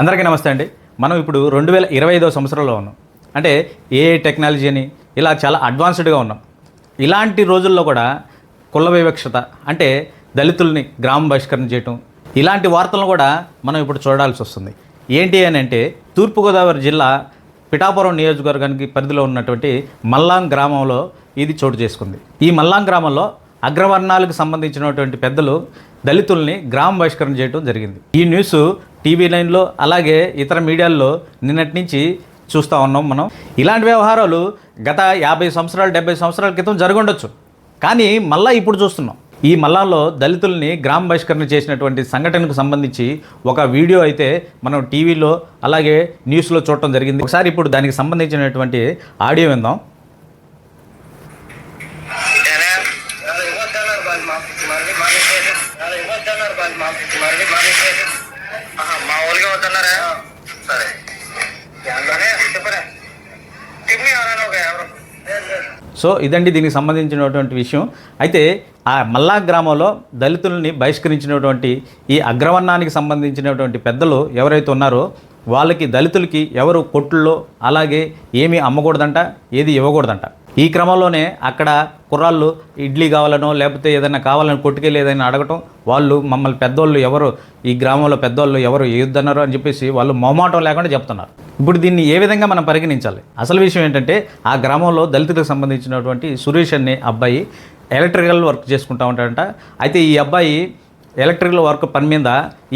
అందరికీ నమస్తే అండి. మనం ఇప్పుడు రెండు వేల ఇరవై ఐదో సంవత్సరంలో ఉన్నాం. అంటే ఏ టెక్నాలజీ అని ఇలా చాలా అడ్వాన్స్డ్గా ఉన్నాం. ఇలాంటి రోజుల్లో కూడా కుల వివక్షత అంటే దళితుల్ని గ్రామ బహిష్కరణ చేయటం ఇలాంటి వార్తలను కూడా మనం ఇప్పుడు చూడాల్సి వస్తుంది. ఏంటి అని అంటే తూర్పుగోదావరి జిల్లా పిఠాపురం నియోజకవర్గానికి పరిధిలో ఉన్నటువంటి మల్లాం గ్రామంలో ఇది చోటు చేసుకుంది. ఈ మల్లాం గ్రామంలో అగ్రవర్ణాలకు సంబంధించినటువంటి పెద్దలు దళితుల్ని గ్రామ బహిష్కరణ చేయడం జరిగింది. ఈ న్యూస్ టీవీ నైన్లో అలాగే ఇతర మీడియాల్లో నిన్నటి నుంచి చూస్తూ ఉన్నాం మనం. ఇలాంటి వ్యవహారాలు గత యాభై సంవత్సరాలు డెబ్బై సంవత్సరాల క్రితం జరగొండొచ్చు. కానీ మళ్ళీ ఇప్పుడు చూస్తున్నాం. ఈ మల్లాల్లో దళితుల్ని గ్రామ బహిష్కరణ చేసినటువంటి సంఘటనకు సంబంధించి ఒక వీడియో అయితే మనం టీవీలో అలాగే న్యూస్లో చూడటం జరిగింది. ఒకసారి ఇప్పుడు దానికి సంబంధించినటువంటి ఆడియో విందాం. ఇవ్వద్దన్నారు ఇవ్వద్దన్నారు వాళ్ళు వద్దన్నారా సరే చెప్పరా ఎవరైనా ఒక ఎవరు సో ఇదండి దీనికి సంబంధించినటువంటి విషయం. అయితే ఆ మల్లా గ్రామంలో దళితుల్ని బహిష్కరించినటువంటి ఈ అగ్రవర్ణానికి సంబంధించినటువంటి పెద్దలు ఎవరైతే ఉన్నారో వాళ్ళకి దళితులకి ఎవరు కొట్టుల్లో అలాగే ఏమీ అమ్మకూడదంట ఏది ఇవ్వకూడదంట. ఈ క్రమంలోనే అక్కడ కుర్రాళ్ళు ఇడ్లీ కావాలనో లేకపోతే ఏదైనా కావాలని కొట్టుకెళ్ళి ఏదైనా అడగటం వాళ్ళు మమ్మల్ని పెద్దోళ్ళు ఎవరు ఈ గ్రామంలో పెద్దోళ్ళు ఎవరు ఏద్దన్నారు అని చెప్పేసి వాళ్ళు మొమాటం లేకుండా చెప్తున్నారు. ఇప్పుడు దీన్ని ఏ విధంగా మనం పరిగణించాలి? అసలు విషయం ఏంటంటే ఆ గ్రామంలో దళితులకు సంబంధించినటువంటి సురేష్ అనే అబ్బాయి ఎలక్ట్రికల్ వర్క్ చేసుకుంటా ఉంటాడంట. అయితే ఈ అబ్బాయి ఎలక్ట్రికల్ వర్క్ పని మీద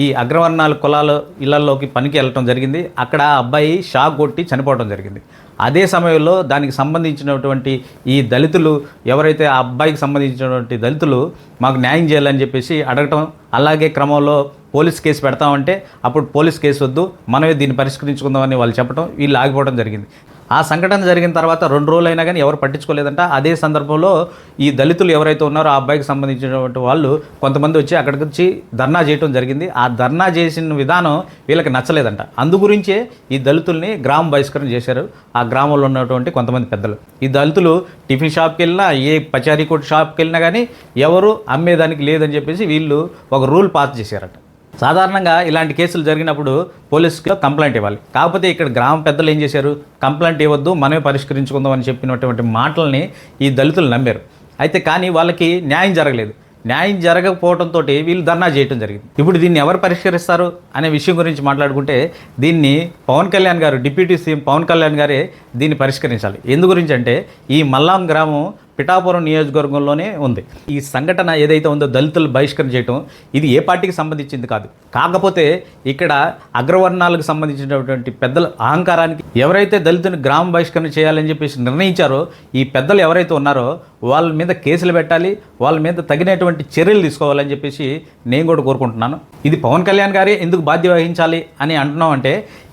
ఈ అగ్రవర్ణాల కులాల ఇళ్ళలోకి పనికి వెళ్ళటం జరిగింది. అక్కడ ఆ అబ్బాయి షాక్ కొట్టి చనిపోవడం జరిగింది. అదే సమయంలో దానికి సంబంధించినటువంటి ఈ దళితులు ఎవరైతే ఆ అబ్బాయికి సంబంధించినటువంటి దళితులు మాకు న్యాయం చేయాలని చెప్పేసి అడగటం అలాగే క్రమంలో పోలీస్ కేసు పెడతామంటే అప్పుడు పోలీస్ కేసు వద్దు మనమే దీన్ని పరిష్కరించుకుందామని వాళ్ళు చెప్పడం వీళ్ళు ఆగిపోవడం జరిగింది. ఆ సంఘటన జరిగిన తర్వాత రెండు రోజులు అయినా కానీ ఎవరు పట్టించుకోలేదంట. అదే సందర్భంలో ఈ దళితులు ఎవరైతే ఉన్నారో ఆ అబ్బాయికి సంబంధించినటువంటి వాళ్ళు కొంతమంది వచ్చి అక్కడికి వచ్చి ధర్నా చేయడం జరిగింది. ఆ ధర్నా చేసిన విధానం వీళ్ళకి నచ్చలేదంట. అందు గురించే ఈ దళితుల్ని గ్రామ బహిష్కరణ చేశారు. ఆ గ్రామంలో ఉన్నటువంటి కొంతమంది పెద్దలు. ఈ దళితులు టిఫిన్ షాప్కి వెళ్ళినా ఏ పచారీ షాప్కి వెళ్ళినా కానీ ఎవరు అమ్మేదానికి లేదని చెప్పేసి వీళ్ళు ఒక రూల్ పాస్ చేశారట. సాధారణంగా ఇలాంటి కేసులు జరిగినప్పుడు పోలీసుకి కంప్లైంట్ ఇవ్వాలి. కాకపోతే ఇక్కడ గ్రామ పెద్దలు ఏం చేశారు? కంప్లైంట్ ఇవ్వద్దు మనమే పరిష్కరించుకుందాం అని చెప్పినటువంటి మాటల్ని ఈ దళితులు నమ్మారు. అయితే కానీ వాళ్ళకి న్యాయం జరగలేదు. న్యాయం జరగకపోవడంతో వీళ్ళు ధర్నా చేయడం జరిగింది. ఇప్పుడు దీన్ని ఎవరు పరిష్కరిస్తారు అనే విషయం గురించి మాట్లాడుకుంటే దీన్ని పవన్ కళ్యాణ్ గారు డిప్యూటీ సీఎం పవన్ కళ్యాణ్ గారే దీన్ని పరిష్కరించాలి. ఎందు గురించి అంటే ఈ మల్లాం గ్రామం పిఠాపురం నియోజకవర్గంలోనే ఉంది. ఈ సంఘటన ఏదైతే ఉందో దళితులు బహిష్కరణ చేయటం ఇది ఏ పార్టీకి సంబంధించింది కాదు. కాకపోతే ఇక్కడ అగ్రవర్ణాలకు సంబంధించినటువంటి పెద్దల అహంకారానికి ఎవరైతే దళితుని గ్రామ బహిష్కరణ చేయాలని చెప్పేసి నిర్ణయించారో ఈ పెద్దలు ఎవరైతే ఉన్నారో వాళ్ళ మీద కేసులు పెట్టాలి వాళ్ళ మీద తగినటువంటి చర్యలు తీసుకోవాలని చెప్పేసి నేను కూడా కోరుకుంటున్నాను. ఇది పవన్ కళ్యాణ్ గారే ఎందుకు బాధ్యత వహించాలి అని అంటున్నాం అంటే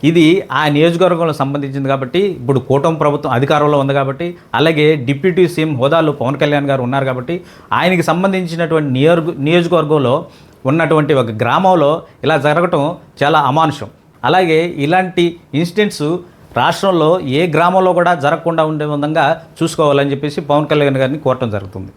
ఇది ఆ నియోజకవర్గంలో సంబంధించింది కాబట్టి ఇప్పుడు కూటమి ప్రభుత్వం అధికారంలో ఉంది కాబట్టి అలాగే డిప్యూటీ సీఎం హోదాలో పవన్ కళ్యాణ్ గారు ఉన్నారు కాబట్టి ఆయనకి సంబంధించినటువంటి నియోజక నియోజకవర్గంలో ఉన్నటువంటి ఒక గ్రామంలో ఇలా జరగటం చాలా అమానుషం. అలాగే ఇలాంటి ఇన్సిడెంట్స్ రాష్ట్రంలో ఏ గ్రామంలో కూడా జరగకుండా ఉండే విధంగా చూసుకోవాలని చెప్పేసి పవన్ కళ్యాణ్ గారిని కోరటం జరుగుతుంది.